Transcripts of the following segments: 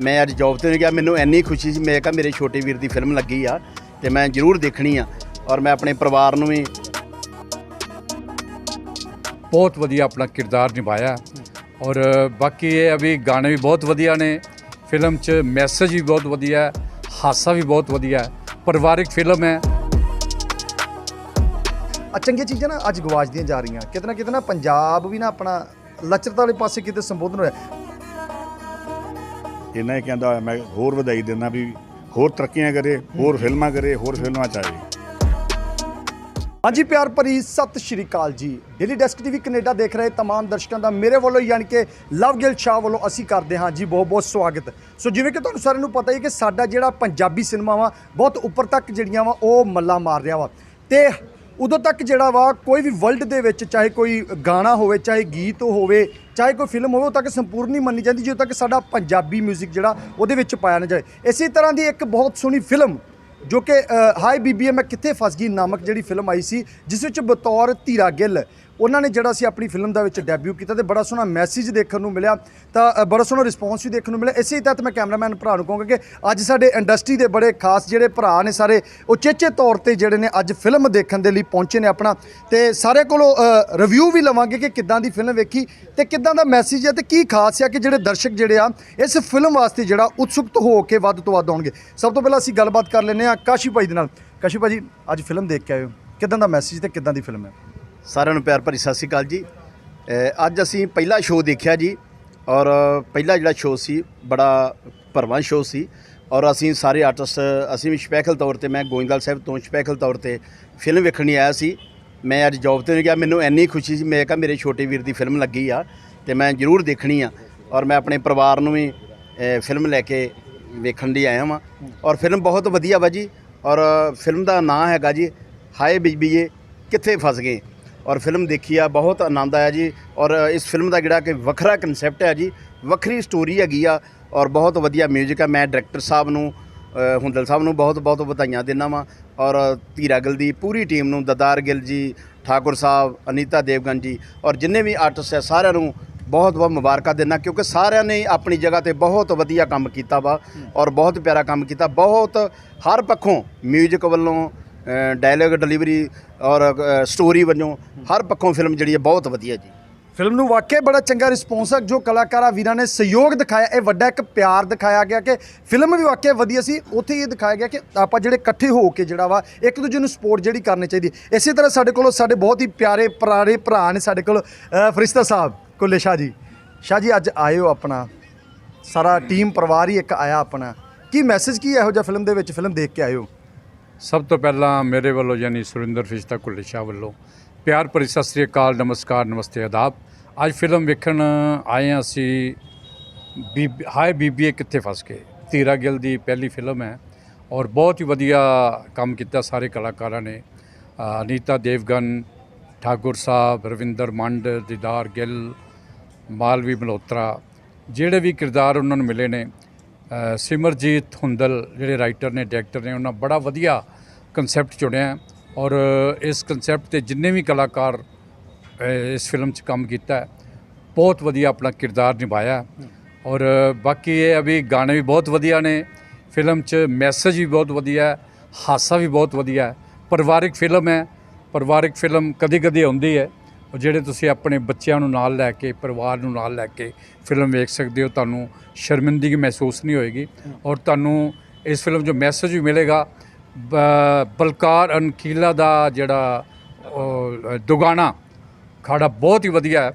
ਮੈਂ ਅੱਜ ਜੌਬ ਤੇ ਨਹੀਂ ਗਿਆ ਮੈਨੂੰ ਇੰਨੀ ਖੁਸ਼ੀ ਸੀ ਮੈਂ ਕਿਹਾ ਮੇਰੇ ਛੋਟੇ ਵੀਰ ਦੀ ਫਿਲਮ ਲੱਗੀ ਆ ਤੇ ਮੈਂ ਜ਼ਰੂਰ ਦੇਖਣੀ ਆ ਔਰ ਮੈਂ ਆਪਣੇ ਪਰਿਵਾਰ ਨੂੰ ਵੀ ਬਹੁਤ ਵਧੀਆ ਆਪਣਾ ਕਿਰਦਾਰ ਨਿਭਾਇਆ ਔਰ ਬਾਕੀ ਇਹ ਅਭੀ ਗਾਣੇ ਵੀ ਬਹੁਤ ਵਧੀਆ ਨੇ ਫਿਲਮ 'ਚ ਮੈਸੇਜ ਵੀ ਬਹੁਤ ਵਧੀਆ ਹੈ ਹਾਸਾ ਵੀ ਬਹੁਤ ਵਧੀਆ ਹੈ ਪਰਿਵਾਰਿਕ ਫਿਲਮ ਹੈ। ਆ ਚੰਗੀਆਂ ਚੀਜ਼ਾਂ ਨਾ ਅੱਜ ਗਵਾਚਦੀਆਂ ਜਾ ਰਹੀਆਂ ਕਿਤੇ ਨਾ ਕਿਤੇ ਨਾ ਪੰਜਾਬ ਵੀ ਨਾ ਆਪਣਾ ਲਚਰਤਾ ਵਾਲੇ ਪਾਸੇ ਕਿਤੇ ਸੰਬੋਧਨ ਹੋਇਆ ਇਹਨਾਂ ਇਹ ਕਹਿੰਦਾ ਮੈਂ ਹੋਰ ਵਧਾਈ ਦਿੰਦਾ ਵੀ ਹੋਰ ਤਰੱਕੀਆਂ ਕਰੇ, ਹੋਰ ਫਿਲਮਾਂ ਕਰੇ, ਹੋਰ ਫਿਲਮਾਂ ਚ ਹਾਂਜੀ ਪਿਆਰ ਭਰੀ ਸਤਿ ਸ਼੍ਰੀ ਅਕਾਲ ਜੀ। ਡੇਲੀ ਡੈਸਕ ਟੀਵੀ ਕੈਨੇਡਾ ਦੇਖ ਰਹੇ ਤਮਾਮ ਦਰਸ਼ਕਾਂ ਦਾ ਮੇਰੇ ਵੱਲੋਂ ਯਾਨੀ ਕਿ ਲਵ ਲਵਗਿਲ ਸ਼ਾਹ ਵੱਲੋਂ ਅਸੀਂ ਕਰਦੇ ਹਾਂ ਜੀ ਬਹੁਤ ਬਹੁਤ ਸਵਾਗਤ। ਸੋ ਜਿਵੇਂ ਕਿ ਤੁਹਾਨੂੰ ਸਾਰਿਆਂ ਨੂੰ ਪਤਾ ਹੀ ਹੈ ਕਿ ਸਾਡਾ ਜਿਹੜਾ ਪੰਜਾਬੀ ਸਿਨੇਮਾ ਵਾ, ਬਹੁਤ ਉੱਪਰ ਤੱਕ ਜਿਹੜੀਆਂ ਵਾ, ਉਹ ਮੱਲਾ ਮਾਰ ਰਿਹਾ ਵਾ। ਤੇ ਉਦੋਂ ਤੱਕ ਜਿਹੜਾ ਵਾ, ਕੋਈ ਵੀ ਵਰਲਡ ਦੇ ਵਿੱਚ ਚਾਹੇ ਕੋਈ ਗਾਣਾ ਹੋਵੇ, ਚਾਹੇ ਗੀਤ ਹੋਵੇ ਚਾਹੇ ਕੋਈ ਫਿਲਮ ਹੋਵੇ ਉਹ ਤੱਕ ਸੰਪੂਰਨ ਨਹੀਂ ਮੰਨੀ ਜਾਂਦੀ ਜਦੋਂ ਤੱਕ ਸਾਡਾ ਪੰਜਾਬੀ 뮤직 ਜਿਹੜਾ ਉਹਦੇ ਵਿੱਚ ਪਾਇਆ ਨਾ ਜਾਏ। ਇਸੇ ਤਰ੍ਹਾਂ ਦੀ ਇੱਕ ਬਹੁਤ ਸੋਹਣੀ ਫਿਲਮ ਜੋ ਕਿ ਅ, ਹਾਈ ਬੀਬੀਏ ਮੈਂ ਕਿੱਥੇ ਫਸ ਗਈ ਨਾਮਕ ਜਿਹੜੀ ਫਿਲਮ ਆਈ ਸੀ ਜਿਸ ਵਿੱਚ ਬਤੌਰ ਧੀਰਾ ਗਿੱਲ ਉਹਨਾਂ ਨੇ ਜਿਹੜਾ ਸੀ ਆਪਣੀ ਫਿਲਮ ਦਾ ਵਿੱਚ ਡੈਬਿਊ ਕੀਤਾ ਤੇ ਬੜਾ ਸੋਹਣਾ ਮੈਸੇਜ ਦੇਖਣ ਨੂੰ ਮਿਲਿਆ। ਤਾਂ ਬੜਾ ਸੋਹਣਾ ਰਿਸਪੌਂਸ ਵੀ ਦੇਖਣ ਨੂੰ ਮਿਲਿਆ। ਇਸੇ ਤਹਿਤ ਮੈਂ ਕੈਮਰਾਮੈਨ ਭਰਾ ਨੂੰ ਕਹਾਂਗਾ ਕਿ ਅੱਜ ਸਾਡੇ ਇੰਡਸਟਰੀ ਦੇ ਬੜੇ ਖਾਸ ਜਿਹੜੇ ਭਰਾ ਨੇ ਸਾਰੇ ਉਚੇਚੇ ਤੌਰ ਤੇ ਜਿਹੜੇ ਨੇ ਅੱਜ ਫਿਲਮ ਦੇਖਣ ਦੇ ਲਈ ਪਹੁੰਚੇ ਨੇ ਆਪਣਾ। ਤੇ ਸਾਰੇ ਕੋਲੋਂ ਰਿਵਿਊ ਵੀ ਲਵਾਂਗੇ ਕਿ ਕਿੱਦਾਂ ਦੀ ਫਿਲਮ ਵੇਖੀ ਤੇ ਕਿੱਦਾਂ ਦਾ ਮੈਸੇਜ ਹੈ ਤੇ ਕੀ ਖਾਸ ਹੈ ਕਿ ਜਿਹੜੇ ਦਰਸ਼ਕ ਜਿਹੜੇ ਆ, ਇਸ ਫਿਲਮ ਵਾਸਤੇ ਜਿਹੜਾ ਉਤਸੁਕਤ ਹੋ ਕੇ ਵੱਧ ਤੋਂ ਵੱਧ ਆਉਣਗੇ। ਸਭ ਤੋਂ ਪਹਿਲਾਂ ਅਸੀਂ ਗੱਲਬਾਤ ਕਰ ਲੈਂਦੇ ਆ ਕਾਸ਼ੀ ਭਾਈ ਦੇ ਨਾਲ। ਕਾਸ਼ੀ ਭਾਜੀ, ਅੱਜ ਫਿਲਮ ਦੇਖ ਕੇ ਆਏ ਹੋ। ਕਿੱਦਾਂ ਦਾ ਮੈਸੇਜ ਤੇ ਕਿੱਦਾਂ ਦੀ ਫਿਲਮ ਹੈ? ਸਾਰਿਆਂ ਨੂੰ ਪਿਆਰ ਭਰੀ ਸਤਿ ਸ਼੍ਰੀ ਅਕਾਲ ਜੀ। ਅੱਜ ਅਸੀਂ ਪਹਿਲਾ ਸ਼ੋਅ ਦੇਖਿਆ ਜੀ ਔਰ ਪਹਿਲਾ ਜਿਹੜਾ ਸ਼ੋਅ ਸੀ ਬੜਾ ਭਰਵਾਂ ਸ਼ੋਅ ਸੀ ਔਰ ਅਸੀਂ ਸਾਰੇ ਆਰਟਿਸਟ ਅਸੀਂ ਵੀ ਸਪੈਸ਼ਲ ਤੌਰ ਤੇ, ਮੈਂ ਗੋਇੰਦਵਾਲ ਸਾਹਿਬ ਤੋਂ ਸਪੈਸ਼ਲ ਤੌਰ ਤੇ ਫਿਲਮ ਵੇਖਣ ਆਇਆ ਸੀ। ਮੈਂ ਅੱਜ ਜੌਬ ਤੇ ਨਹੀਂ ਗਿਆ, ਮੈਨੂੰ ਇੰਨੀ ਖੁਸ਼ੀ ਸੀ, ਮੈਂ ਕਿਹਾ ਮੇਰੇ ਛੋਟੇ ਵੀਰ ਦੀ ਫਿਲਮ ਲੱਗੀ ਆ ਤੇ ਮੈਂ ਜ਼ਰੂਰ ਦੇਖਣੀ ਆ ਔਰ ਮੈਂ ਆਪਣੇ ਪਰਿਵਾਰ ਨੂੰ ਵੀ ਫਿਲਮ ਲੈ ਕੇ ਵੇਖਣ ਲਈ ਆਇਆ ਵਾਂ। ਔਰ ਫਿਲਮ ਬਹੁਤ ਵਧੀਆ ਵਾ ਜੀ ਔਰ ਫਿਲਮ ਦਾ ਨਾਂ ਹੈਗਾ ਜੀ, ਹਾਏ ਬੀਬੀਏ, ਕਿੱਥੇ ਫਸ ਗਏ। ਔਰ ਫਿਲਮ ਦੇਖੀ ਆ ਬਹੁਤ ਆਨੰਦ ਆਇਆ ਜੀ ਔਰ ਇਸ ਫਿਲਮ ਦਾ ਜਿਹੜਾ ਕਿ ਵੱਖਰਾ ਕਨਸੈਪਟ ਹੈ ਜੀ ਵੱਖਰੀ ਸਟੋਰੀ ਹੈਗੀ ਆ ਔਰ ਬਹੁਤ ਵਧੀਆ 뮤직 ਆ ਮੈਂ ਡਾਇਰੈਕਟਰ ਸਾਹਿਬ ਨੂੰ ਅ, ਹੁੰਦਲ ਸਾਹਿਬ ਨੂੰ ਬਹੁਤ ਬਹੁਤ ਵਧਾਈਆਂ ਦਿੰਦਾ ਵਾਂ ਔਰ ਧੀਰਾ ਗਿੱਲ ਦੀ ਪੂਰੀ ਟੀਮ ਨੂੰ ਦਦਾਰ ਗਿੱਲ ਜੀ ਠਾਕੁਰ ਸਾਹਿਬ ਅਨੀਤਾ ਦੇਵਗਨ ਜੀ ਔਰ ਜਿੰਨੇ ਵੀ ਆਰਟਿਸਟ ਹੈ ਸਾਰਿਆਂ ਨੂੰ ਬਹੁਤ ਬਹੁਤ ਮੁਬਾਰਕਾਂ ਦਿੰਦਾ ਕਿਉਂਕਿ ਸਾਰਿਆਂ ਨੇ ਆਪਣੀ ਜਗ੍ਹਾ ਤੇ ਬਹੁਤ ਵਧੀਆ ਕੰਮ ਕੀਤਾ ਵਾ ਔਰ ਬਹੁਤ ਪਿਆਰਾ ਕੰਮ ਕੀਤਾ ਬਹੁਤ ਹਰ ਪੱਖੋਂ 뮤직 ਵੱਲੋਂ ਡਾਇਲੌਗ ਡਿਲੀਵਰੀ ਔਰ ਸਟੋਰੀ ਵੱਲੋਂ ਹਰ ਪੱਖੋਂ ਫਿਲਮ ਜਿਹੜੀ ਹੈ ਬਹੁਤ ਵਧੀਆ ਜੀ। ਫਿਲਮ ਨੂੰ ਵਾਕਿਆ ਬੜਾ ਚੰਗਾ ਰਿਸਪੌਂਸ ਹੈ, ਜੋ ਕਲਾਕਾਰਾਂ ਵੀਰਾਂ ਨੇ ਸਹਿਯੋਗ ਦਿਖਾਇਆ। ਇਹ ਵੱਡਾ ਇੱਕ ਪਿਆਰ ਦਿਖਾਇਆ ਗਿਆ ਕਿ ਫਿਲਮ ਵੀ ਵਾਕਿਆ ਵਧੀਆ ਸੀ। ਉੱਥੇ ਇਹ ਦਿਖਾਇਆ ਗਿਆ ਕਿ ਆਪਾਂ ਜਿਹੜੇ ਇਕੱਠੇ ਹੋ ਕੇ ਜਿਹੜਾ ਵਾ, ਇੱਕ ਦੂਜੇ ਨੂੰ ਸਪੋਰਟ ਜਿਹੜੀ ਕਰਨੀ ਚਾਹੀਦੀ। ਇਸੇ ਤਰ੍ਹਾਂ ਸਾਡੇ ਕੋਲ ਸਾਡੇ ਬਹੁਤ ਹੀ ਪਿਆਰੇ ਪੁਰਾਣੇ ਭਰਾ ਨੇ ਸਾਡੇ ਕੋਲ ਫਰਿਸ਼ਤਾ ਸਾਹਿਬ, ਕੁੱਲੇ ਸ਼ਾਹ ਜੀ। ਸ਼ਾਹ ਜੀ, ਅੱਜ ਆਏ ਹੋ ਆਪਣਾ। ਸਾਰਾ ਟੀਮ ਪਰਿਵਾਰ ਹੀ ਇੱਕ ਆਇਆ ਆਪਣਾ। ਕੀ ਮੈਸੇਜ ਕੀ ਇਹੋ ਜਿਹਾ ਫਿਲਮ ਦੇ ਵਿੱਚ? ਫਿਲਮ ਦੇਖ ਕੇ ਆਏ ਹੋ ਸਭ ਤੋਂ ਪਹਿਲਾਂ ਮੇਰੇ ਵੱਲੋਂ ਯਾਨੀ ਸੁਰਿੰਦਰ ਫਿਸ਼ਤਾ ਕੁੱਲੇ ਵੱਲੋਂ ਪਿਆਰ ਭਰੀ ਸਤਿ ਸ੍ਰੀ ਅਕਾਲ, ਨਮਸਕਾਰ, ਨਮਸਤੇ ਆਦਾਬ। ਅੱਜ ਫਿਲਮ ਵੇਖਣ ਆਏ ਹਾਂ ਅਸੀਂ ਬੀਬੀ, ਹਾਏ ਬੀਬੀਏ ਕਿੱਥੇ ਫਸ ਗਏ? ਧੀਰਾ ਗਿੱਲ ਦੀ ਪਹਿਲੀ ਫਿਲਮ ਹੈ ਔਰ ਬਹੁਤ ਹੀ ਵਧੀਆ ਕੰਮ ਕੀਤਾ ਸਾਰੇ ਕਲਾਕਾਰਾਂ ਨੇ। ਅਨੀਤਾ ਦੇਵਗਨ, ਠਾਕੁਰ ਸਾਹਿਬ, ਰਵਿੰਦਰ ਮੰਡ, ਦੀਦਾਰ ਗਿੱਲ, ਮਾਲਵੀ ਮਲਹੋਤਰਾ, ਜਿਹੜੇ ਵੀ ਕਿਰਦਾਰ ਉਹਨਾਂ ਨੂੰ ਮਿਲੇ ਨੇ ਸਿਮਰਜੀਤ ਹੁੰਦਲ ਜਿਹੜੇ ਰਾਈਟਰ ਨੇ ਡਾਇਰੈਕਟਰ ਨੇ, ਉਹਨਾਂ ਬੜਾ ਵਧੀਆ ਕਨਸੈਪਟ ਚੁਣਿਆ ਔਰ ਇਸ ਕਨਸੈਪਟ ਤੇ ਜਿੰਨੇ ਵੀ ਕਲਾਕਾਰ ਇਸ ਫਿਲਮ 'ਚ ਕੰਮ ਕੀਤਾ ਬਹੁਤ ਵਧੀਆ ਆਪਣਾ ਕਿਰਦਾਰ ਨਿਭਾਇਆ ਔਰ ਬਾਕੀ ਇਹ ਅਭੀ ਗਾਣੇ ਵੀ ਬਹੁਤ ਵਧੀਆ ਨੇ ਫਿਲਮ 'ਚ ਮੈਸੇਜ ਵੀ ਬਹੁਤ ਵਧੀਆ ਹੈ, ਹਾਸਾ ਵੀ ਬਹੁਤ ਵਧੀਆ ਹੈ, ਪਰਿਵਾਰਿਕ ਫਿਲਮ ਹੈ, ਪਰਿਵਾਰਿਕ ਫਿਲਮ ਕਦੀ ਕਦੀ ਆਉਂਦੀ ਹੈ। ਔਰ ਜਿਹੜੇ ਤੁਸੀਂ ਆਪਣੇ ਬੱਚਿਆਂ ਨੂੰ ਨਾਲ ਲੈ ਕੇ ਪਰਿਵਾਰ ਨੂੰ ਨਾਲ ਲੈ ਕੇ ਫਿਲਮ ਵੇਖ ਸਕਦੇ ਹੋ ਤੁਹਾਨੂੰ ਸ਼ਰਮਿੰਦਗੀ ਮਹਿਸੂਸ ਨਹੀਂ ਹੋਏਗੀ। ਔਰ ਤੁਹਾਨੂੰ ਇਸ ਫਿਲਮ 'ਚੋਂ ਮੈਸੇਜ ਵੀ ਮਿਲੇਗਾ ਬ- ਬਲਕਾਰ ਅਨਕੀਲਾ ਦਾ ਜਿਹੜਾ ਉਹ, ਦੁਗਾਣਾ ਖਾੜਾ ਬਹੁਤ ਹੀ ਵਧੀਆ ਹੈ।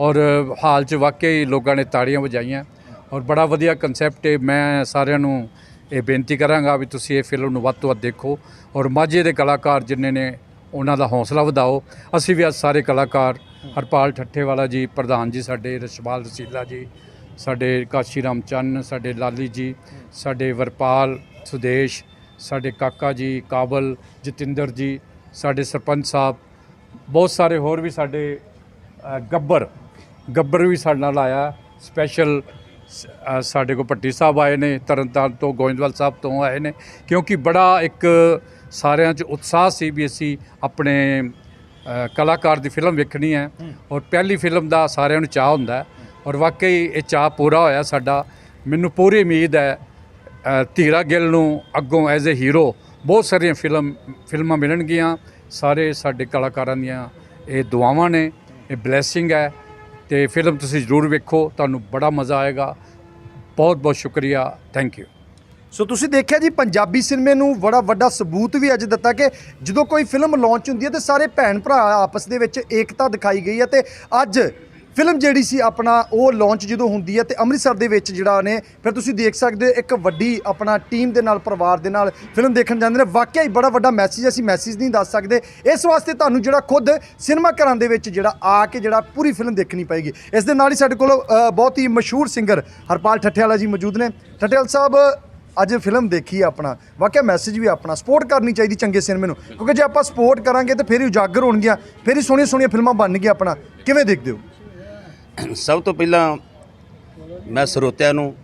ਔਰ ਹਾਲ 'ਚ ਵਾਕਈ ਲੋਕਾਂ ਨੇ ਤਾੜੀਆਂ ਵਜਾਈਆਂ। ਔਰ ਬੜਾ ਵਧੀਆ ਕਨਸੈਪਟ ਹੈ ਮੈਂ ਸਾਰਿਆਂ ਨੂੰ ਇਹ ਬੇਨਤੀ ਕਰਾਂਗਾ ਵੀ ਤੁਸੀਂ ਇਹ ਫਿਲਮ ਨੂੰ ਵੱਧ ਤੋਂ ਵੱਧ ਦੇਖੋ। ਔਰ ਮਾਝੇ ਦੇ ਕਲਾਕਾਰ ਜਿੰਨੇ ਨੇ ਉਹਨਾਂ ਦਾ ਹੌਸਲਾ ਵਧਾਓ। ਅਸੀਂ ਵੀ ਅੱਜ ਸਾਰੇ ਕਲਾਕਾਰ ਹਰਪਾਲ ਠੱਠੇਵਾਲਾ ਜੀ, ਪ੍ਰਧਾਨ ਜੀ, ਸਾਡੇ ਰਸ਼ਪਾਲ ਰਸੀਲਾ ਜੀ, ਸਾਡੇ ਕਾਸ਼ੀ ਰਾਮ ਚੰਨ ਸਾਡੇ ਲਾਲੀ ਜੀ, ਸਾਡੇ ਵਰਪਾਲ ਸੁਦੇਸ਼, ਸਾਡੇ ਕਾਕਾ ਜੀ, ਕਾਬਲ ਜਤਿੰਦਰ ਜੀ, ਸਾਡੇ ਸਰਪੰਚ ਸਾਹਿਬ, ਬਹੁਤ ਸਾਰੇ ਹੋਰ ਵੀ ਸਾਡੇ ਗੱਬਰ ਗੱਬਰ ਵੀ ਸਾਡੇ ਨਾਲ ਆਇਆ। ਸਪੈਸ਼ਲ ਸਾਡੇ ਕੋਲ ਭੱਟੀ ਸਾਹਿਬ ਆਏ ਨੇ ਤਰਨਤਾਰਨ ਤੋਂ ਗੋਇੰਦਵਾਲ ਸਾਹਿਬ ਤੋਂ ਆਏ ਨੇ ਕਿਉਂਕਿ ਬੜਾ ਇੱਕ ਸਾਰਿਆਂ 'ਚ ਉਤਸ਼ਾਹ ਸੀ ਵੀ ਅਸੀਂ ਆਪਣੇ ਕਲਾਕਾਰ ਦੀ ਫਿਲਮ ਵੇਖਣੀ ਹੈ ਔਰ ਪਹਿਲੀ ਫਿਲਮ ਦਾ ਸਾਰਿਆਂ ਨੂੰ ਚਾਹ ਹੁੰਦਾ ਔਰ ਵਾਕਈ ਇਹ ਚਾਹ ਪੂਰਾ ਹੋਇਆ ਸਾਡਾ। ਮੈਨੂੰ ਪੂਰੀ ਉਮੀਦ ਹੈ ਧੀਰਾ ਗਿੱਲ ਨੂੰ ਅੱਗੋਂ ਐਜ਼ ਅ ਹੀਰੋ ਬਹੁਤ ਸਾਰੀਆਂ ਫਿਲਮ ਫਿਲਮਾਂ ਮਿਲਣਗੀਆਂ। ਸਾਰੇ ਸਾਡੇ ਕਲਾਕਾਰਾਂ ਦੀਆਂ ਇਹ ਦੁਆਵਾਂ ਨੇ ਇਹ ਬਲੇਸਿੰਗ ਹੈ। ਤੇ ਫਿਲਮ ਤੁਸੀਂ ਜ਼ਰੂਰ ਵੇਖੋ, ਤੁਹਾਨੂੰ ਬੜਾ ਮਜ਼ਾ ਆਏਗਾ। ਬਹੁਤ ਬਹੁਤ ਸ਼ੁਕਰੀਆ ਥੈਂਕ ਯੂ ਸੋ ਤੁਸੀਂ ਦੇਖਿਆ ਜੀ, ਪੰਜਾਬੀ ਸਿਨੇਮੇ ਨੂੰ ਬੜਾ ਵੱਡਾ ਸਬੂਤ ਵੀ ਅੱਜ ਦਿੱਤਾ ਕਿ ਜਦੋਂ ਕੋਈ ਫਿਲਮ ਲਾਂਚ ਹੁੰਦੀ ਹੈ ਤੇ ਸਾਰੇ ਭੈਣ ਭਰਾ ਆਪਸ ਦੇ ਵਿੱਚ ਏਕਤਾ ਦਿਖਾਈ ਗਈ ਹੈ ਤੇ ਅੱਜ ਫਿਲਮ ਜਿਹੜੀ ਸੀ ਆਪਣਾ, ਉਹ ਲਾਂਚ ਜਦੋਂ ਹੁੰਦੀ ਹੈ ਤੇ ਅੰਮ੍ਰਿਤਸਰ ਦੇ ਵਿੱਚ ਜਿਹੜਾ ਨੇ, ਫਿਰ ਤੁਸੀਂ ਦੇਖ ਸਕਦੇ ਹੋ ਇੱਕ ਵੱਡੀ ਆਪਣਾ ਟੀਮ ਦੇ ਨਾਲ, ਪਰਿਵਾਰ ਦੇ ਨਾਲ ਫਿਲਮ ਦੇਖਣ ਜਾਂਦੇ ਨੇ। ਵਾਕਿਆ ਹੀ ਬੜਾ ਵੱਡਾ ਮੈਸੇਜ ਅਸੀਂ ਮੈਸੇਜ ਨਹੀਂ ਦੱਸ ਸਕਦੇ। ਇਸ ਵਾਸਤੇ ਤੁਹਾਨੂੰ ਜਿਹੜਾ ਖੁਦ ਸਿਨੇਮਾ ਘਰਾਂ ਦੇ ਵਿੱਚ ਜਿਹੜਾ ਆ ਕੇ ਜਿਹੜਾ ਪੂਰੀ ਫਿਲਮ ਦੇਖਣੀ ਪਏਗੀ। ਇਸ ਦੇ ਨਾਲ ਹੀ ਸਾਡੇ ਕੋਲ ਬਹੁਤ ਹੀ ਮਸ਼ਹੂਰ ਸਿੰਗਰ ਹਰਪਾਲ ਠੱਠਿਆਲਾ ਜੀ ਮੌਜੂਦ ਨੇ। ਠੱਠਿਆਲ ਸਾਹਿਬ, ਅੱਜ ਫਿਲਮ ਦੇਖੀ ਆਪਣਾ। ਵਾਕਿਆ ਮੈਸੇਜ ਵੀ ਆਪਣਾ ਸਪੋਰਟ ਕਰਨੀ ਚਾਹੀਦੀ ਚੰਗੇ ਸਿਨੇਮੇ ਨੂੰ। ਕਿਉਂਕਿ ਜੇ ਆਪਾਂ ਸਪੋਰਟ ਕਰਾਂਗੇ ਤਾਂ ਫਿਰ ਹੀ ਉਜਾਗਰ ਹੋਣਗੀਆਂ, ਫਿਰ ਹੀ ਸੋਹਣੀਆਂ ਸੋਹਣੀਆਂ ਫਿਲਮਾਂ ਬਣਨਗੀਆਂ ਆਪਣਾ। ਕਿਵੇਂ ਦੇਖਦੇ ਹੋ? ਸਭ ਤੋਂ ਪਹਿਲਾਂ ਮੈਂ ਸਰੋਤਿਆਂ ਨੂੰ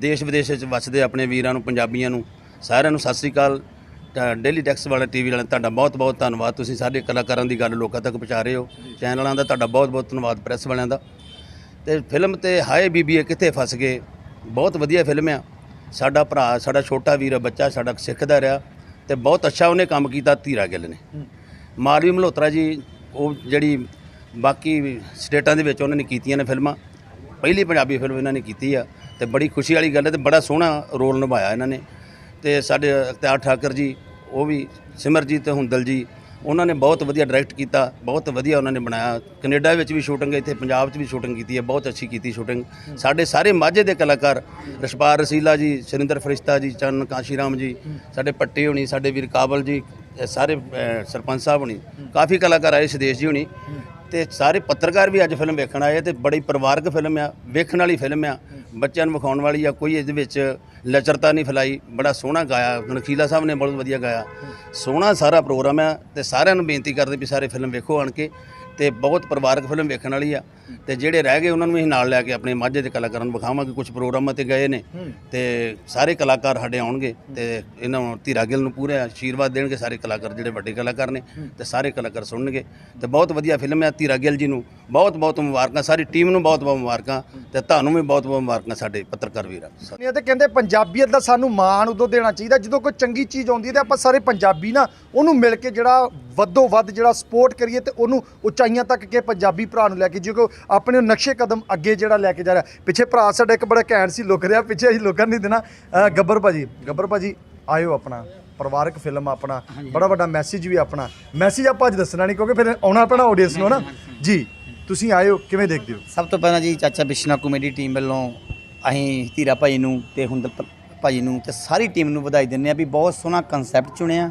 ਦੇਸ਼ ਵਿਦੇਸ਼ ਵਿੱਚ ਵੱਸਦੇ ਆਪਣੇ ਵੀਰਾਂ ਨੂੰ ਪੰਜਾਬੀਆਂ ਨੂੰ ਸਾਰਿਆਂ ਨੂੰ ਸਤਿ ਸ੍ਰੀ ਅਕਾਲ। ਡੇਲੀ ਟੈਕਸ ਵਾਲਾ ਟੀਵੀ ਵਾਲਿਆਂ ਤੁਹਾਡਾ ਬਹੁਤ ਬਹੁਤ ਧੰਨਵਾਦ। ਤੁਸੀਂ ਸਾਡੇ ਕਲਾਕਾਰਾਂ ਦੀ ਗੱਲ ਲੋਕਾਂ ਤੱਕ ਪਹੁੰਚਾ ਰਹੇ ਹੋ। ਚੈਨਲਾਂ ਦਾ ਤੁਹਾਡਾ ਬਹੁਤ ਬਹੁਤ ਧੰਨਵਾਦ ਪ੍ਰੈਸ ਵਾਲਿਆਂ ਦਾ। ਤੇ ਫਿਲਮ ਤੇ ਹਾਏ ਬੀਬੀਏ ਕਿੱਥੇ ਫਸ ਗਏ? ਬਹੁਤ ਵਧੀਆ ਫਿਲਮ ਆ। ਸਾਡਾ ਭਰਾ ਸਾਡਾ ਛੋਟਾ ਵੀਰ ਬੱਚਾ ਸਾਡਾ ਸਿੱਖਦਾ ਰਿਹਾ ਤੇ ਬਹੁਤ ਅੱਛਾ ਉਹਨੇ ਕੰਮ ਕੀਤਾ ਧੀਰਾ ਗਿੱਲ ਨੇ। ਮਾਲਵੀ ਮਲਹੋਤਰਾ ਜੀ ਉਹ ਜਿਹੜੀ ਬਾਕੀ ਸਟੇਟਾਂ ਦੇ ਵਿੱਚ ਉਹਨਾਂ ਨੇ ਕੀਤੀਆਂ ਨੇ ਫਿਲਮਾਂ। ਪਹਿਲੀ ਪੰਜਾਬੀ ਫਿਲਮ ਇਹਨਾਂ ਨੇ ਕੀਤੀ ਆ ਤੇ ਬੜੀ ਖੁਸ਼ੀ ਵਾਲੀ ਗੱਲ ਹੈ ਤੇ ਬੜਾ ਸੋਹਣਾ ਰੋਲ ਨਿਭਾਇਆ ਇਹਨਾਂ ਨੇ। ਤੇ ਸਾਡੇ ਅਖਤਿਆਰ ਠਾਕਰ ਜੀ, ਉਹ ਵੀ ਸਿਮਰਜੀਤ ਤੇ ਹੁੰਦਲ ਜੀ, ਉਹਨਾਂ ਨੇ ਬਹੁਤ ਵਧੀਆ ਡਾਇਰੈਕਟ ਕੀਤਾ, ਬਹੁਤ ਵਧੀਆ ਉਹਨਾਂ ਨੇ ਬਣਾਇਆ। ਕੈਨੇਡਾ ਵਿੱਚ ਵੀ ਸ਼ੂਟਿੰਗ ਇੱਥੇ ਪੰਜਾਬ 'ਚ ਵੀ ਸ਼ੂਟਿੰਗ ਕੀਤੀ ਹੈ, ਬਹੁਤ ਅੱਛੀ ਕੀਤੀ ਸ਼ੂਟਿੰਗ। ਸਾਡੇ ਸਾਰੇ ਮਾਝੇ ਦੇ ਕਲਾਕਾਰ ਰਸ਼ਪਾਲ ਰਸੀਲਾ ਜੀ, ਸੁਰਿੰਦਰ ਫਰਿਸ਼ਤਾ ਜੀ, ਚੰਨ ਕਾਸ਼ੀ ਰਾਮ ਜੀ, ਸਾਡੇ ਪੱਟੀ ਹੋਣੀ, ਸਾਡੇ ਵੀਰ ਕਾਬਲ ਜੀ ਸਾਰੇ ਸਰਪੰਚ ਸਾਹਿਬ ਹੋਣੀ। ਕਾਫੀ ਕਲਾਕਾਰ ਆਏ, ਸਦੇਸ਼ ਜੀ ਹੋਣੀ। ਤੇ ਸਾਰੇ ਪੱਤਰਕਾਰ ਵੀ ਅੱਜ ਫਿਲਮ ਵੇਖਣ ਆਏ ਆ ਤੇ ਬੜੀ ਪਰਿਵਾਰਕ ਫਿਲਮ ਆ, ਵੇਖਣ ਵਾਲੀ ਫਿਲਮ ਆ। ਬੱਚਿਆਂ ਨੂੰ ਵਿਖਾਉਣ ਵਾਲੀ ਆ, ਕੋਈ ਇਹਦੇ ਵਿੱਚ ਲਚਰਤਾ ਨਹੀਂ ਫੈਲਾਈ, ਬੜਾ ਸੋਹਣਾ ਗਾਇਆ, ਨਖੀਲਾ ਸਾਹਿਬ ਨੇ ਬਹੁਤ ਵਧੀਆ ਗਾਇਆ। ਸੋਹਣਾ ਸਾਰਾ ਪ੍ਰੋਗਰਾਮ ਆ ਤੇ ਸਾਰਿਆਂ ਨੂੰ ਬੇਨਤੀ ਕਰਦੇ ਵੀ ਸਾਰੇ ਫਿਲਮ ਵੇਖੋ ਆਣ ਕੇ ਤੇ ਬਹੁਤ ਪਰਿਵਾਰਕ ਫਿਲਮ ਵੇਖਣ ਵਾਲੀ ਆ। ਤੇ ਜਿਹੜੇ ਰਹਿ ਗਏ ਉਹਨਾਂ ਨੂੰ ਅਸੀਂ ਨਾਲ ਲੈ ਕੇ ਆਪਣੇ ਮਾਝੇ ਦੇ ਕਲਾਕਾਰਾਂ ਨੂੰ ਵਿਖਾਵਾਂਗੇ। ਕੁਝ ਪ੍ਰੋਗਰਾਮਾਂ ਤੇ ਗਏ ਨੇ ਤੇ ਸਾਰੇ ਕਲਾਕਾਰ ਸਾਡੇ ਆਉਣਗੇ ਤੇ ਇਹਨਾਂ ਨੂੰ ਧੀਰਾ ਗਿੱਲ ਨੂੰ ਪੂਰਾ ਆਸ਼ੀਰਵਾਦ ਦੇਣਗੇ। ਸਾਰੇ ਕਲਾਕਾਰ ਜਿਹੜੇ ਵੱਡੇ ਕਲਾਕਾਰ ਨੇ ਤੇ ਸਾਰੇ ਕਲਾਕਾਰ ਸੁਣਨਗੇ ਤੇ ਬਹੁਤ ਵਧੀਆ ਫਿਲਮ ਹੈ ਧੀਰਾ ਗਿੱਲ ਜੀ ਨੂੰ। ਬਹੁਤ ਬਹੁਤ ਮੁਬਾਰਕਾਂ ਸਾਰੀ ਟੀਮ ਨੂੰ ਬਹੁਤ ਬਹੁਤ ਮੁਬਾਰਕਾਂ ਤੇ ਤੁਹਾਨੂੰ ਵੀ ਬਹੁਤ ਬਹੁਤ ਮੁਬਾਰਕਾਂ ਸਾਡੇ ਪੱਤਰਕਾਰ ਵੀਰਾਂ ਇਹ ਤੇ ਕਹਿੰਦੇ ਪੰਜਾਬੀਅਤ ਦਾ ਸਾਨੂੰ ਮਾਣ ਉਦੋਂ ਦੇਣਾ ਚਾਹੀਦਾ ਜਦੋਂ ਕੋਈ ਚੰਗੀ ਚੀਜ਼ ਆਉਂਦੀ ਹੈ ਤੇ ਆਪਾਂ ਸਾਰੇ ਪੰਜਾਬੀ ਨਾ ਉਹਨੂੰ ਮਿਲ ਕੇ ਜਿਹੜਾ ਵੱਧੋ ਵੱਧ ਜਿਹੜਾ ਸਪੋਰਟ ਕਰੀਏ ਤੇ ਉਹਨੂੰ ਉਚਾਈਆਂ ਤੱਕ ਕੇ ਪੰਜਾਬੀ ਭਰਾ ਨੂੰ ਲੈ ਕੇ ਜਿਉਂ ਆਪਣੇ ਨਕਸ਼ੇ ਕਦਮ ਅੱਗੇ ਜਿਹੜਾ ਲੈ ਕੇ ਜਾ ਰਿਹਾ। ਪਿੱਛੇ ਭਰਾ ਸਾਡਾ ਇੱਕ ਬੜਾ ਘੈਂਟ ਸੀ ਲੁਕ ਰਿਹਾ ਪਿੱਛੇ ਅਸੀਂ ਲੁਕਣ ਨਹੀਂ ਦੇਣਾ। ਅਹ ਗੱਬਰ ਭਾਜੀ ਗੱਬਰ ਭਾਜੀ ਆਇਓ ਆਪਣਾ। ਪਰਿਵਾਰਕ ਫਿਲਮ ਆਪਣਾ ਬੜਾ ਵੱਡਾ ਮੈਸੇਜ ਵੀ ਆਪਣਾ। ਮੈਸੇਜ ਆਪਾਂ ਅੱਜ ਦੱਸਣਾ ਨਹੀਂ ਕਿਉਂਕਿ ਫਿਰ ਆਉਣਾ ਪੈਣਾ ਆਡੀਅנס ਨੂੰ ਨਾ ਜੀ ਤੁਸੀਂ ਆਇਓ ਕਿਵੇਂ ਦੇਖਦੇ ਹੋ? ਸਭ ਤੋਂ ਪਹਿਲਾਂ ਜੀ ਚਾਚਾ ਬਿਸ਼ਨਾ ਕਾਮੇਡੀ ਟੀਮ ਵੱਲੋਂ ਅਸੀਂ ਧੀਰਾ ਭਾਈ ਨੂੰ ਤੇ ਹੁੰਦਲ ਭ- ਭਾਈ ਨੂੰ ਤੇ ਸਾਰੀ ਟੀਮ ਨੂੰ ਵਧਾਈ ਦਿੰਦੇ ਆ ਵੀ ਬਹੁਤ ਸੋਹਣਾ ਕਨਸੈਪਟ ਚੁਣਿਆ।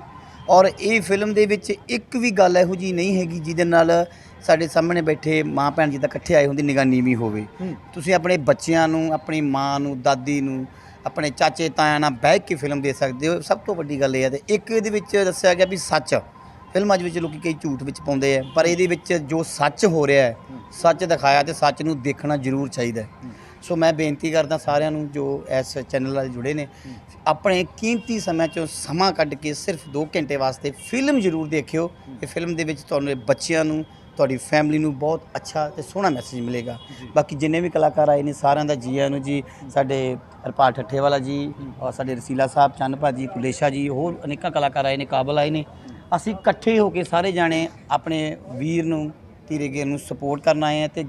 ਔਰ ਇਹ ਫਿਲਮ ਦੇ ਵਿੱਚ ਇੱਕ ਵੀ ਗੱਲ ਇਹੋ ਜੀ ਨਹੀਂ ਹੈਗੀ ਜਿਹਦੇ ਨਾਲ ਸਾਡੇ ਸਾਹਮਣੇ ਬੈਠੇ ਮਾਂ ਭੈਣ ਜੀ ਤਾਂ ਇਕੱਠੇ ਆਏ ਹੁੰਦੇ ਨਿਗਾਹ ਨੀਵੀਂ ਹੋਵੇ। ਤੁਸੀਂ ਆਪਣੇ ਬੱਚਿਆਂ ਨੂੰ ਆਪਣੀ ਮਾਂ ਨੂੰ ਦਾਦੀ ਨੂੰ ਆਪਣੇ ਚਾਚੇ ਤਾਇਆਂ ਨਾਲ ਬਹਿ ਕੇ ਫਿਲਮ ਦੇ ਸਕਦੇ ਹੋ। ਸਭ ਤੋਂ ਵੱਡੀ ਗੱਲ ਇਹ ਹੈ ਤੇ ਇੱਕ ਇਹਦੇ ਵਿੱਚ ਦੱਸਿਆ ਗਿਆ ਵੀ ਸੱਚ। ਫਿਲਮਾਂ ਦੇ ਵਿੱਚ ਲੋਕੀ ਕਈ ਝੂਠ ਵਿੱਚ ਪਾਉਂਦੇ ਆ ਪਰ ਇਹਦੇ ਵਿੱਚ ਜੋ ਸੱਚ ਹੋ ਰਿਹਾ ਹੈ ਸੱਚ ਦਿਖਾਇਆ ਤੇ ਸੱਚ ਨੂੰ ਦੇਖਣਾ ਜ਼ਰੂਰ ਚਾਹੀਦਾ। ਸੋ ਮੈਂ ਬੇਨਤੀ ਕਰਦਾ ਸਾਰਿਆਂ ਨੂੰ ਜੋ ਇਸ ਚੈਨਲ ਨਾਲ ਜੁੜੇ ਨੇ ਆਪਣੇ ਕੀਮਤੀ ਸਮੇਂ ਚੋਂ ਸਮਾਂ ਕੱਢ ਕੇ ਸਿਰਫ 2 ਘੰਟੇ ਵਾਸਤੇ ਫਿਲਮ ਜ਼ਰੂਰ ਦੇਖਿਓ। ਇਹ ਫਿਲਮ ਦੇ ਵਿੱਚ ਤੁਹਾਨੂੰ ਬੱਚਿਆਂ ਨੂੰ ਤੁਹਾਡੀ ਫੈਮਿਲੀ ਨੂੰ ਬਹੁਤ ਅੱਛਾ ਤੇ ਸੋਹਣਾ ਮੈਸੇਜ ਮਿਲੇਗਾ। ਬਾਕੀ ਜਿੰਨੇ ਵੀ ਕਲਾਕਾਰ ਆਏ ਨੇ ਸਾਰਿਆਂ ਦਾ ਜੀ ਆਇਆਂ ਨੂੰ ਜੀ ਸਾਡੇ ਹਰਪਾਲ ਠੱਠੇ ਵਾਲਾ ਜੀ ਔਰ ਸਾਡੇ ਰਸੀਲਾ ਸਾਹਿਬ ਚੰਨ ਭਾਜੀ ਕੁਲੇਸ਼ਾ ਜੀ ਹੋਰ ਅਨੇਕਾਂ ਕਲਾਕਾਰ ਆਏ ਨੇ ਕਾਬਲ ਆਏ ਨੇ। ਅਸੀਂ ਇਕੱਠੇ ਹੋ ਕੇ ਸਾਰੇ ਜਾਣੇ ਆਪਣੇ ਵੀਰ ਨੂੰ ਧੀਰੇ ਗੇਰ ਨੂੰ ਸਪੋਰਟ ਕਰਨ ਆਏ ਆ ਤੇ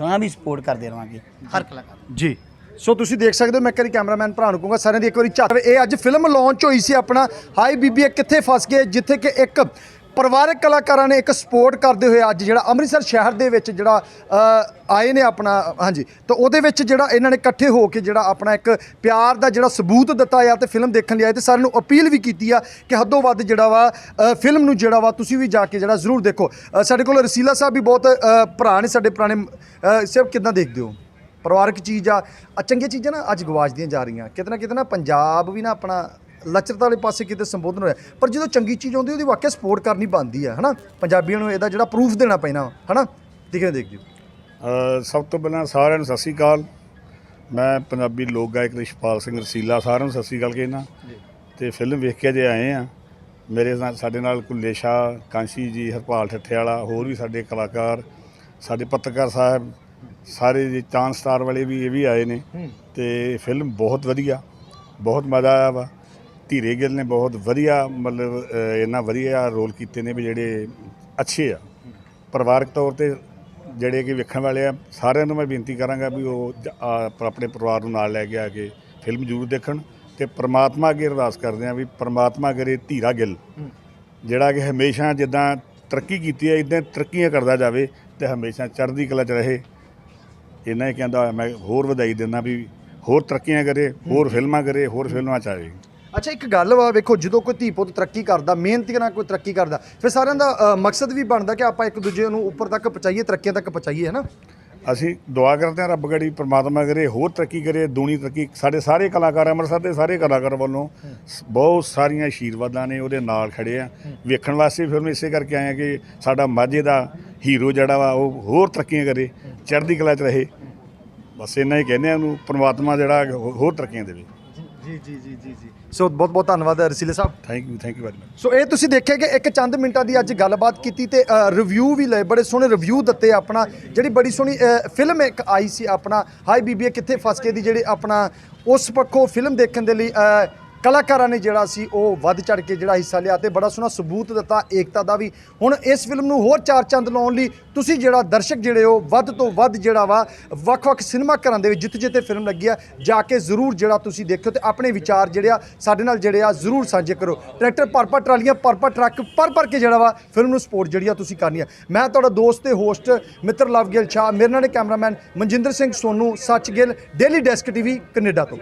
ਗਾਂ ਵੀ ਸਪੋਰਟ ਕਰਦੇ ਰਵਾਂਗੇ ਹਰ ਕਲਾਕਾਰ ਜੀ। ਸੋ ਤੁਸੀਂ ਦੇਖ ਸਕਦੇ ਹੋ ਮੈਂ ਕਰੀ ਕੈਮਰਾਮੈਨ ਭਰਾ ਨੂੰ ਕਹੂੰਗਾ ਸਾਰਿਆਂ ਦੀ ਇੱਕ ਵਾਰੀ ਝੱਟ। ਇਹ ਅੱਜ ਫਿਲਮ ਲਾਂਚ ਹੋਈ ਸੀ ਆਪਣਾ। ਹਾਈ ਬੀਬੀ ਕਿੱਥੇ ਫਸ ਗਏ? ਜਿੱਥੇ ਕਿ ਇੱਕ ਪਰਿਵਾਰਕ ਕਲਾਕਾਰਾਂ ਨੇ ਇੱਕ ਸਪੋਰਟ ਕਰਦੇ ਹੋਏ ਅੱਜ ਜਿਹੜਾ ਅੰਮ੍ਰਿਤਸਰ ਸ਼ਹਿਰ ਦੇ ਵਿੱਚ ਜਿਹੜਾ ਆਏ ਨੇ ਆਪਣਾ, ਹਾਂਜੀ, ਤਾਂ ਉਹਦੇ ਵਿੱਚ ਜਿਹੜਾ ਇਹਨਾਂ ਨੇ ਇਕੱਠੇ ਹੋ ਕੇ ਜਿਹੜਾ ਆਪਣਾ ਇੱਕ ਪਿਆਰ ਦਾ ਜਿਹੜਾ ਸਬੂਤ ਦਿੱਤਾ ਆ ਤੇ ਫਿਲਮ ਦੇਖਣ ਲਈ ਆਏ ਤੇ ਸਾਰਿਆਂ ਨੂੰ ਅਪੀਲ ਵੀ ਕੀਤੀ ਆ ਕਿ ਹੱਦੋਂ ਵੱਧ ਜਿਹੜਾ ਵਾ ਫਿਲਮ ਨੂੰ ਜਿਹੜਾ ਵਾ ਤੁਸੀਂ ਵੀ ਜਾ ਕੇ ਜਿਹੜਾ ਜ਼ਰੂਰ ਦੇਖੋ। ਸਾਡੇ ਕੋਲ ਰਸੀਲਾ ਸਾਹਿਬ ਵੀ ਬਹੁਤ ਭਰਾ ਨੇ ਸਾਡੇ ਪੁਰਾਣੇ ਸਿਰਫ ਕਿਦਾਂ ਦੇਖਦੇ ਹੋ? ਪਰਿਵਾਰਕ ਚੀਜ਼ ਆ ਚੰਗੀਆਂ ਚੀਜ਼ਾਂ ਨਾ ਅੱਜ ਗਵਾਚਦੀਆਂ ਜਾ ਰਹੀਆਂ। ਕਿਤੇ ਨਾ ਕਿਤੇ ਨਾ ਪੰਜਾਬ ਵੀ ਨਾ ਆਪਣਾ ਲਚਰਤਾ ਵਾਲੇ ਪਾਸੇ ਕਿਤੇ ਸੰਬੋਧਨ ਹੋਇਆ। ਪਰ ਜਦੋਂ ਚੰਗੀ ਚੀਜ਼ ਆਉਂਦੀ ਉਹਦੀ ਵਾਕਿਆ ਸਪੋਰਟ ਕਰਨੀ ਬਣਦੀ ਆ ਹਨਾ? ਪੰਜਾਬੀਆਂ ਨੂੰ ਇਹਦਾ ਜਿਹੜਾ ਪ੍ਰੂਫ ਦੇਣਾ ਪੈਣਾ ਹਨਾ? ਦੇਖਦੇ ਹੋ ਅ, ਸਭ ਤੋਂ ਪਹਿਲਾਂ ਸਾਰਿਆਂ ਨੂੰ ਸਤਿ ਸ੍ਰੀ ਅਕਾਲ। ਮੈਂ ਪੰਜਾਬੀ ਲੋਕ ਗਾਇਕ ਰਿਸ਼ਪਾਲ ਸਿੰਘ ਰਸੀਲਾ ਸਾਰਿਆਂ ਨੂੰ ਸਤਿ ਸ੍ਰੀ ਅਕਾਲ ਕਹਿਣਾ ਤੇ ਫਿਲਮ ਵੇਖ ਕੇ ਜੇ ਆਏ ਆ। ਮੇਰੇ ਨਾਲ ਸਾਡੇ ਨਾਲ ਕੁਲੇਸ਼ਾ ਕਾਂਸ਼ੀ ਜੀ ਹਰਪਾਲ ਠੱਠੇ ਵਾਲਾ ਹੋਰ ਵੀ ਸਾਡੇ ਕਲਾਕਾਰ ਸਾਡੇ ਪੱਤਰਕਾਰ ਸਾਹਿਬ ਸਾਰੇ ਜੀ ਚਾਂਦ ਸਟਾਰ ਵਾਲੇ ਵੀ ਇਹ ਵੀ ਆਏ ਨੇ। ਤੇ ਫਿਲਮ ਬਹੁਤ ਵਧੀਆ ਬਹੁਤ ਮਜ਼ਾ ਆਇਆ ਵਾ। ਧੀਰੇ ਗਿੱਲ ਨੇ ਬਹੁਤ ਵਧੀਆ ਮਤਲਬ ਇੰਨਾ ਵਧੀਆ ਰੋਲ ਕੀਤੇ ਨੇ ਵੀ ਜਿਹੜੇ ਅੱਛੇ ਆ। ਪਰਿਵਾਰਕ ਤੌਰ ਤੇ ਜਿਹੜੇ ਕਿ ਵੇਖਣ ਵਾਲੇ ਆ ਸਾਰਿਆਂ ਨੂੰ ਮੈਂ ਬੇਨਤੀ ਕਰਾਂਗਾ ਵੀ ਉਹ ਆਪਣੇ ਪਰਿਵਾਰ ਨੂੰ ਨਾਲ ਲੈ ਕੇ ਆ ਕੇ ਫਿਲਮ ਜ਼ਰੂਰ ਦੇਖਣ ਤੇ ਪ੍ਰਮਾਤਮਾ ਅੱਗੇ ਅਰਦਾਸ ਕਰਦੇ ਆ ਵੀ ਪ੍ਰਮਾਤਮਾ ਕਰੇ ਧੀਰਾ ਗਿੱਲ। ਜਿਹੜਾ ਕਿ ਹਮੇਸ਼ਾ ਜਿੱਦਾਂ ਤਰੱਕੀ ਕੀਤੀ ਹੈ ਇਦਾਂ ਤਰੱਕੀਆਂ ਕਰਦਾ ਜਾਵੇ ਤੇ ਹਮੇਸ਼ਾ ਚੜ੍ਹਦੀ ਕਲਾ 'ਚ ਰਹੇ। ਇਹਨਾਂ ਹੀ ਕਹਿੰਦਾ ਮੈਂ ਹੋਰ ਵਧਾਈ ਦਿੰਦਾ ਵੀ ਹੋਰ ਤਰੱਕੀਆਂ ਕਰੇ ਹੋਰ ਫਿਲਮਾਂ ਕਰੇ ਹੋਰ ਫਿਲਮਾਂ ਚ ਆਵੇ। ਅੱਛਾ ਇੱਕ ਗੱਲ ਵਾ ਵੇਖੋ ਜਦੋਂ ਕੋਈ ਧੀ ਪੁੱਤ ਤਰੱਕੀ ਕਰਦਾ ਮਿਹਨਤ ਨਾਲ ਕੋਈ ਤਰੱਕੀ ਕਰਦਾ ਫਿਰ ਸਾਰਿਆਂ ਦਾ ਅ, ਮਕਸਦ ਵੀ ਬਣਦਾ ਕਿ ਆਪਾਂ ਇੱਕ ਦੂਜੇ ਨੂੰ ਉੱਪਰ ਤੱਕ ਪਹੁੰਚਾਈਏ ਤਰੱਕੀਆਂ ਤੱਕ ਪਹੁੰਚਾਈਏ ਹੈ ਨਾ ਅਸੀਂ ਦੁਆ ਕਰਦੇ ਹਾਂ ਰੱਬ ਗੜੀ ਪ੍ਰਮਾਤਮਾ ਕਰੇ ਹੋਰ ਤਰੱਕੀ ਕਰੇ ਦੂਣੀ ਤਰੱਕੀ ਸਾਡੇ ਸਾਰੇ ਕਲਾਕਾਰ ਅੰਮ੍ਰਿਤਸਰ ਦੇ ਸਾਰੇ ਕਲਾਕਾਰ ਵੱਲੋਂ ਸ- ਬਹੁਤ ਸਾਰੀਆਂ ਆਸ਼ੀਰਵਾਦਾਂ ਨੇ ਉਹਦੇ ਨਾਲ ਖੜੇ ਆ। ਵੇਖਣ ਵਾਸਤੇ ਫਿਲਮ ਇਸੇ ਕਰਕੇ ਆਏ ਆ ਕਿ ਸਾਡਾ ਮਾਝੇ ਦਾ ਹੀਰੋ ਜਿਹੜਾ ਵਾ ਉਹ ਹੋਰ ਤਰੱਕੀਆਂ ਕਰੇ ਚੜ੍ਹਦੀ ਕਲਾ 'ਚ ਰਹੇ। ਬਸ ਇੰਨਾ ਹੀ ਕਹਿੰਦੇ ਆ ਉਹਨੂੰ ਪ੍ਰਮਾਤਮਾ ਜਿਹੜਾ ਹੋ- ਹੋਰ ਤਰੱਕੀਆਂ ਦੇਵੇ। ਜੀ ਜੀ ਜੀ ਜੀ ਜੀ। ਸੋ ਬਹੁਤ ਬਹੁਤ ਧੰਨਵਾਦ Rasile Sahib. Thank you thank you very much so ਇਹ ਤੁਸੀਂ ਦੇਖਿਆ ਕਿ ਇੱਕ ਚੰਦ ਮਿੰਟਾਂ ਦੀ ਅੱਜ ਗੱਲਬਾਤ ਕੀਤੀ ਤੇ ਰਿਵਿਊ ਵੀ ਲਏ ਬੜੇ ਸੋਹਣੇ ਰਿਵਿਊ ਦਿੱਤੇ ਆਪਣਾ। ਜਿਹੜੀ ਬੜੀ ਸੋਹਣੀ ਫਿਲਮ ਇੱਕ ਆਈ ਸੀ ਆਪਣਾ। ਹਾਈ ਬੀਬੀ ਕਿੱਥੇ ਫਸ ਕੇ ਦੀ ਜਿਹੜੀ ਆਪਣਾ ਉਸ ਪੱਖੋਂ ਫਿਲਮ ਦੇਖਣ ਦੇ ਲਈ ਕਲਾਕਾਰਾਂ ਨੇ ਜਿਹੜਾ ਸੀ ਉਹ ਵੱਧ ਚੜ ਕੇ ਜਿਹੜਾ ਹਿੱਸਾ ਲਿਆ ਤੇ ਬੜਾ ਸੋਹਣਾ ਸਬੂਤ ਦਿੱਤਾ ਏਕਤਾ ਦਾ ਵੀ। ਹੁਣ ਇਸ ਫਿਲਮ ਨੂੰ ਹੋਰ ਚਾਰ ਚੰਦ ਲਾਉਣ ਲਈ ਤੁਸੀਂ ਜਿਹੜਾ ਦਰਸ਼ਕ ਜਿਹੜੇ ਹੋ, ਵੱਧ ਤੋਂ ਵੱਧ ਜਿਹੜਾ ਵਾ, ਵੱਖ-ਵੱਖ ਸਿਨੇਮਾ ਘਰਾਂ ਦੇ ਵਿੱਚ ਜਿੱਥੇ ਜਿੱਥੇ ਫਿਲਮ ਲੱਗੀ ਆ, ਜਾ ਕੇ ਜ਼ਰੂਰ ਜਿਹੜਾ ਤੁਸੀਂ ਦੇਖਿਓ ਤੇ ਆਪਣੇ ਵਿਚਾਰ ਜਿਹੜੇ ਆ, ਸਾਡੇ ਨਾਲ ਜਿਹੜੇ ਆ, ਜ਼ਰੂਰ ਸਾਂਝੇ ਕਰੋ। ਟਰੈਕਟਰ ਪਰ ਪਰ ਟਰਾਲੀਆਂ ਪਰ ਪਰ ਟਰੱਕ ਪਰ ਪਰ ਕੇ ਜਿਹੜਾ ਵਾ, ਫਿਲਮ ਨੂੰ ਸਪੋਰਟ ਜਿਹੜੀ ਆ ਤੁਸੀਂ ਕਰਨੀ ਆ। ਮੈਂ ਤੁਹਾਡਾ ਦੋਸਤ ਤੇ ਹੋਸਟ ਮਿੱਤਰ ਲਵਗਿਲ ਸ਼ਾਹ, ਮੇਰੇ ਨਾਲ ਕੈਮਰਾਮੈਨ ਮਨਜਿੰਦਰ ਸਿੰਘ ਸੋਨੂ, ਸੱਚ Gill daily desk TV Canada ਤੋਂ।